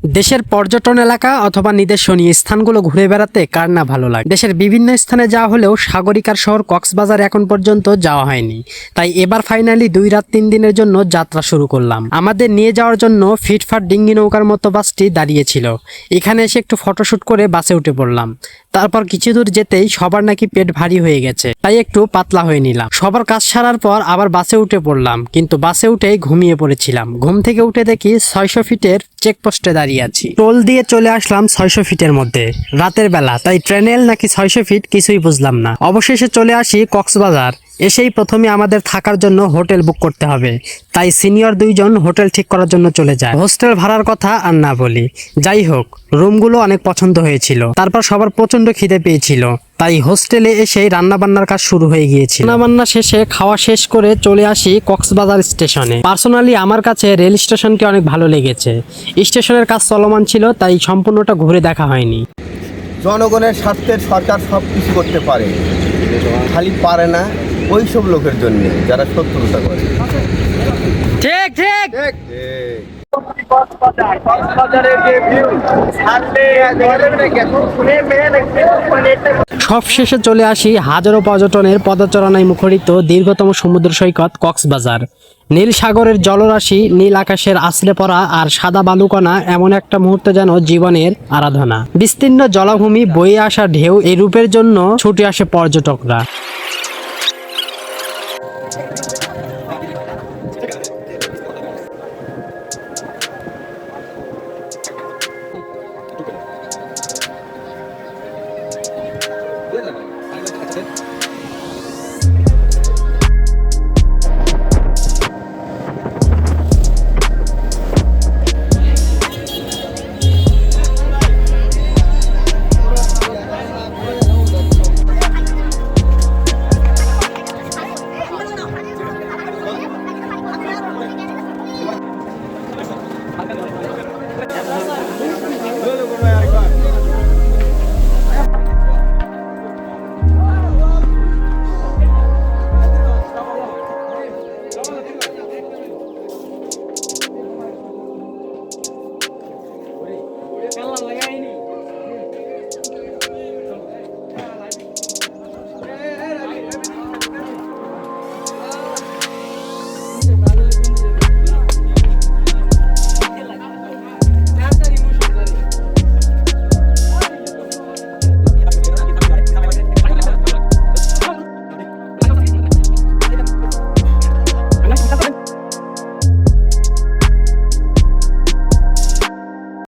দেশের পর্যটন এলাকা অথবা নিদর্শনীয় স্থানগুলো ঘুরে বেড়াতে কার না ভালো লাগে? দেশের বিভিন্ন স্থানে যাওয়া হলেও সাগরিকার শহর কক্সবাজার এখন পর্যন্ত যাওয়া হয়নি। তাই এবার ফাইনালি দুই রাত তিন দিনের জন্য যাত্রা শুরু করলাম। আমাদের নিয়ে যাওয়ার জন্য ফিটফাট ডিঙ্গি নৌকার মতো বাসটি দাঁড়িয়েছিল এখানে এসে একটু ফটোশ্যুট করে বাসে উঠে পড়লাম। তারপর কিছু দূর যেতেই সবার নাকি পেট ভারী হয়ে গেছে। তাই একটু পাতলা হয়ে নিলাম। সবার কাজ সারার পর আবার বাসে উঠে পড়লাম, কিন্তু বাসে উঠেই ঘুমিয়ে পড়েছিলাম। ঘুম থেকে উঠে দেখি ছয়শো ফিটের চেকপোস্টে দাঁড়িয়ে আছি। টোল দিয়ে চলে আসলাম ছয়শো ফিটের মধ্যে। রাতের বেলা, তাই ট্রেনেল নাকি ছয়শো ফিট কিছুই বুঝলাম না। অবশেষে চলে আসি কক্সবাজার। এসেই প্রথমে আমাদের থাকার জন্য হোটেল বুক করতে হবে। তাই সিনিয়র দুইজন হোটেল ঠিক করার জন্য চলে যায়। হোস্টেল ভাড়ার কথা আর না বলি। যাই হোক, রুমগুলো অনেক পছন্দ হয়েছিল। তারপর সবার প্রচণ্ড খিদে পেয়েছিল। তাই হোস্টেলে এসেই রান্না বান্নার কাজ শুরু হয়ে গিয়েছিল। রান্না বান্না শেষে খাওয়া শেষ করে চলে আসি কক্সবাজার স্টেশনে। পার্সোনালি আমার কাছে রেল স্টেশনকে অনেক ভালো লেগেছে। স্টেশনের কাজ চলমান ছিল, তাই সম্পূর্ণটা ঘুরে দেখা হয়নি। জনগণের স্বার্থে সরকার সব কিছু করতে পারে। খালি পারে না। ওই সব লোকের জন্য যারা শত্রুতা করে। ঠিক ঠিক। সব শেষে চলে আসি হাজারো পর্যটনের পদচারণায় মুখরিত দীর্ঘতম সমুদ্র সৈকত কক্সবাজার। নীল সাগরের জলরাশি নীল আকাশের আশ্রে পড়া আর সাদা বালুকণা এমন একটা মুহূর্ত যেন জীবনের আরাধনা। বিস্তীর্ণ জলাভূমি বয়ে আসা ঢেউ এই রূপের জন্য ছুটে আসে পর্যটকরা।